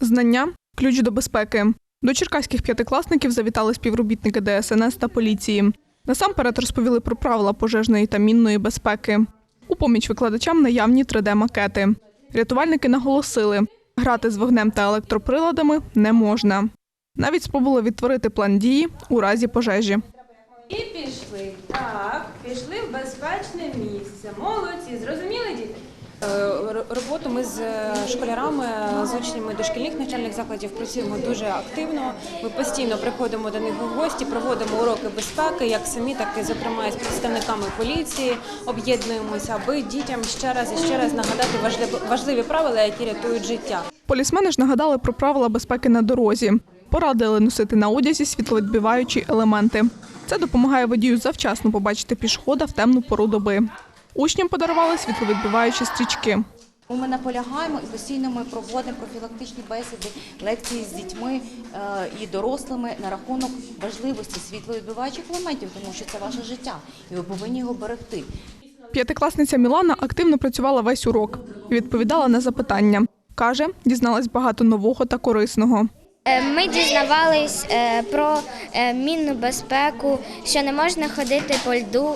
Знання ключ до безпеки. До черкаських п'ятикласників завітали співробітники ДСНС та поліції. Насамперед розповіли про правила пожежної та мінної безпеки. У поміч викладачам наявні 3D-макети. Рятувальники наголосили, грати з вогнем та електроприладами не можна. Навіть спробували відтворити план дії у разі пожежі. І пішли. Так, пішли в безпечне місце. Молодці, зрозуміли діти? Е, Роботу ми з е, школярами, з учнями дошкільних навчальних закладів працюємо дуже активно. Ми постійно приходимо до них у гості, проводимо уроки безпеки, як самі, так і зокрема і з представниками поліції. Об'єднуємося, аби дітям ще раз і ще раз нагадати важливі правила, які рятують життя. Полісмени ж нагадали про правила безпеки на дорозі. Порадили носити на одязі світловідбиваючі елементи. Це допомагає водію завчасно побачити пішохода в темну пору доби. Учням подарували світловідбиваючі стрічки. Ми наполягаємо і постійно ми проводимо профілактичні бесіди, лекції з дітьми е, і дорослими на рахунок важливості світловідбиваючих елементів, тому що це ваше життя, і ви повинні його берегти. П'ятикласниця Мілана активно працювала весь урок і відповідала на запитання. Каже, дізналась багато нового та корисного. Е, Ми дізнавались е, про е, мінну безпеку, що не можна ходити по льду,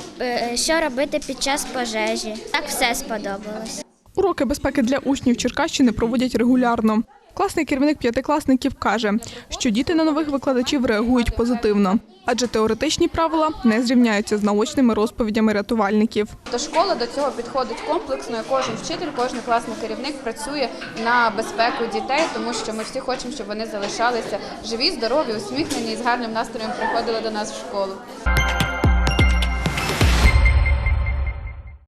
що робити під час пожежі. Так все сподобалось. Уроки безпеки для учнів Черкащини проводять регулярно. Класний керівник п'ятикласників каже, що діти на нових викладачів реагують позитивно, адже теоретичні правила не зрівняються з наочними розповідями рятувальників. До школи до цього підходить комплексно. і Кожен вчитель, кожен класний керівник працює на безпеку дітей, тому що ми всі хочемо, щоб вони залишалися живі, здорові, усміхнені і з гарним настроєм приходили до нас в школу.